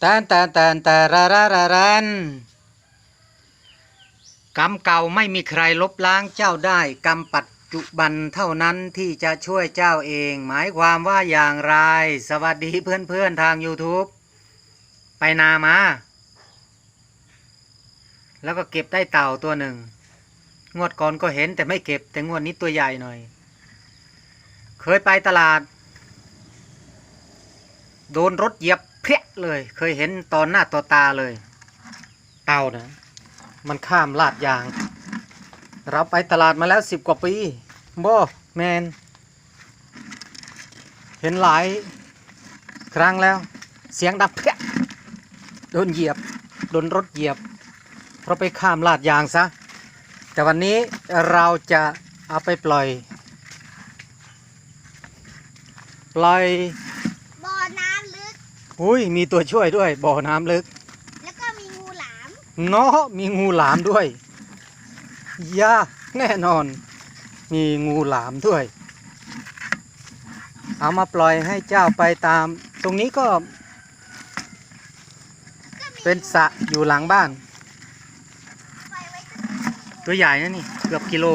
แตนแตนแตนแตระระระรันกรรมเก่าไม่มีใครลบล้างเจ้าได้ กรรมปัจจุบันเท่านั้นที่จะช่วยเจ้าเอง หมายความว่าอย่างไร สวัสดีเพื่อนๆทาง YouTube ไปนามา แล้วก็เก็บได้เต่าตัวหนึ่ง งวดก่อนก็เห็นแต่ไม่เก็บแต่งวดนี้ตัวใหญ่หน่อย เคยไปตลาด โดนรถเหยียบ เพี้ยเลย เคยเห็นตอนหน้าต่อตาเลย เต่านะ มันข้ามลาดยาง เราไปตลาดมาแล้วสิบกว่าปีบ่แมน เห็นหลายครั้งแล้ว เสียงดังเพี้ยโดนเหยียบ โดนรถเหยียบ เพราะไปข้ามลาดยางซะ แต่วันนี้เราจะเอาไปปล่อย ปล่อย อุ้ยมีตัวช่วยด้วยบ่อน้ำลึก แล้วก็มีงูหลามเนาะมีงูหลามด้วยยาแน่นอน มีงูหลามด้วย เอามาปล่อยให้เจ้าไปตาม ตรงนี้ก็ก็มีเป็นสระอยู่หลังบ้านไฟไว้ตรงตัวใหญ่นะนี่ เกือบกิโล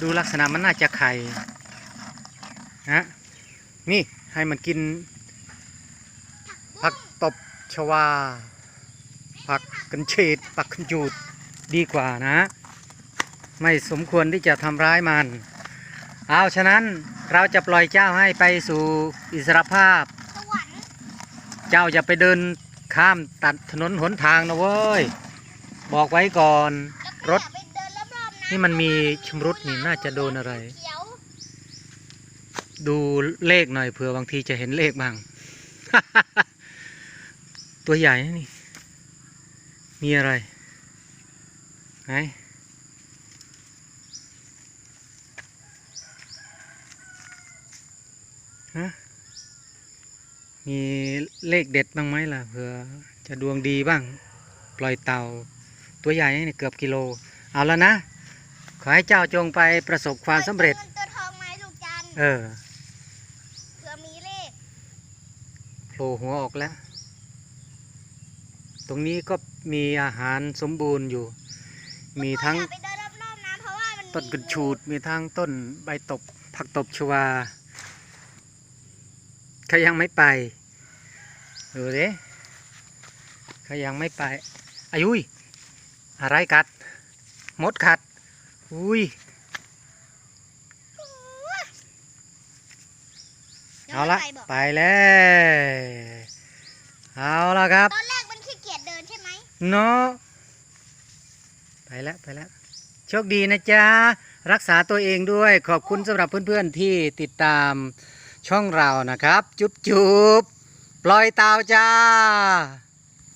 ดูลักษณะมันน่าจะไข่ฮะ นี่ให้มันกิน ผักตบชวา ผักกันเฉดผักกันจูดดีกว่านะ ไม่สมควรที่จะทำร้ายมัน เอาฉะนั้นเราจะปล่อยเจ้าให้ไปสู่อิสรภาพสวรรค์เจ้าอย่าไปเดินข้ามตัดถนนหนทางนะเว้ย บอกไว้ก่อนรถแล้วก็อย่าไปเดินรอบๆะนี่มันมีชำรุดนี่น่าจะโดนอะไรเขียว ดูเลขหน่อยเผื่อบางทีจะเห็นเลขบ้าง ตัวใหญ่นะนี่ มีอะไรไหนฮะมีเลขเด็ดบ้างไหมล่ะเผื่อจะดวงดีบ้าง ปล่อยเต่า ตัวใหญ่นี่เกือบกิโล เอาแล้วนะ ขอให้เจ้าจงไปประสบความสำเร็จ ตัวงินตัวทองไม้ลูกจันทร์เออเผื่อ มีเลขโผล่หัวออกแล้ว ตรงนี้ก็มีอาหารสมบูรณ์อยู่ มีทั้งอย่าไปเดินรอบๆนะเพราะว่ามันต้นกระชูด มีทั้งต้นใบตบ ผักตบชวาใครยังไม่ไป ดูดิใครยังไม่ไปอายุยอะไรกัด มดกัด อุ้ย ยัง เอาไม่ละไปบอกไปแล้วเอาละครับตอนแรกมันขี้เกียจเดินใช่ไหมเนาะไปแล้วไปแล้วโชคดีนะจ๊ะรักษาตัวเองด้วยขอบคุณสำหรับเพื่อนๆที่ติดตามช่องเรานะครับ จุ๊บจุ๊บปล่อยเต่าจ้า